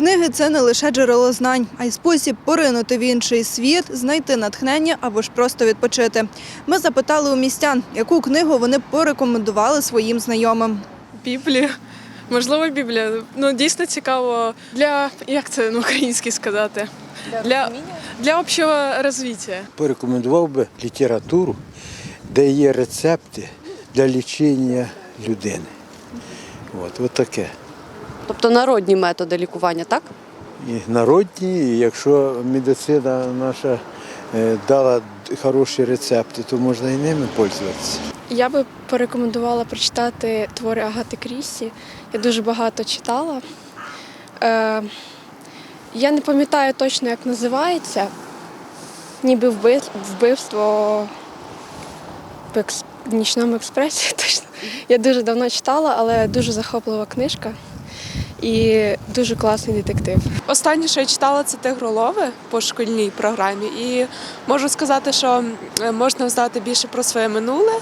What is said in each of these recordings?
Книги це не лише джерело знань, а й спосіб поринути в інший світ, знайти натхнення або ж просто відпочити. Ми запитали у містян, яку книгу вони порекомендували своїм знайомим. Біблію. Можливо, Біблія. Ну дійсно цікаво для як це на українській сказати? Для, для общого розвиття. порекомендував би літературу, де є рецепти для лічення людини. От, от таке. Тобто народні методи лікування, так? І народні, і якщо медицина наша е, дала хороші рецепти, то можна і ними пользуватися. Я би порекомендувала прочитати твори Агати Крісі. Я дуже багато читала. Е, я не пам'ятаю точно, як називається. Ніби вбивство в в нічному експресі. Точно. Я дуже давно читала, але дуже захоплива книжка і дуже класний детектив. Останнє, що я читала, це тигролови по шкільній програмі. І можу сказати, що можна знати більше про своє минуле.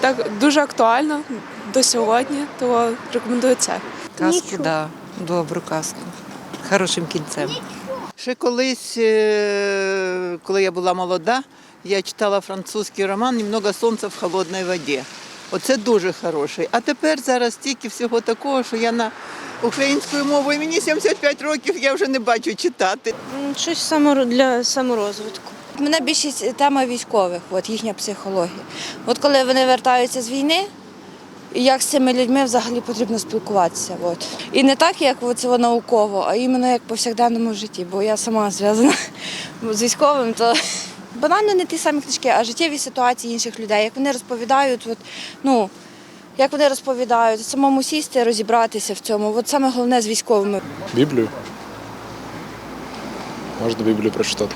Так дуже актуально до сьогодні, то рекомендую це. Казку, да, добру казку. Хорошим кінцем. Ще колись, е, коли я була молода, я читала французький роман «Немного сонця в холодній воді. Оце дуже хороший. А тепер зараз стільки всього такого, що я на українською мовою, мені 75 років, я вже не бачу читати. Щось саморо- для саморозвитку. Мене більшість тема військових, от їхня психологія. От коли вони вертаються з війни, як з цими людьми взагалі потрібно спілкуватися. От. І не так, як це науково, а іменно як в повсякденному житті, бо я сама зв'язана з військовим, то банально не ті самі книжки, а життєві ситуації інших людей. Як вони розповідають, от, ну, як вони розповідають, самому сісти, розібратися в цьому. От саме головне з військовими. Біблію. Можна Біблію прочитати.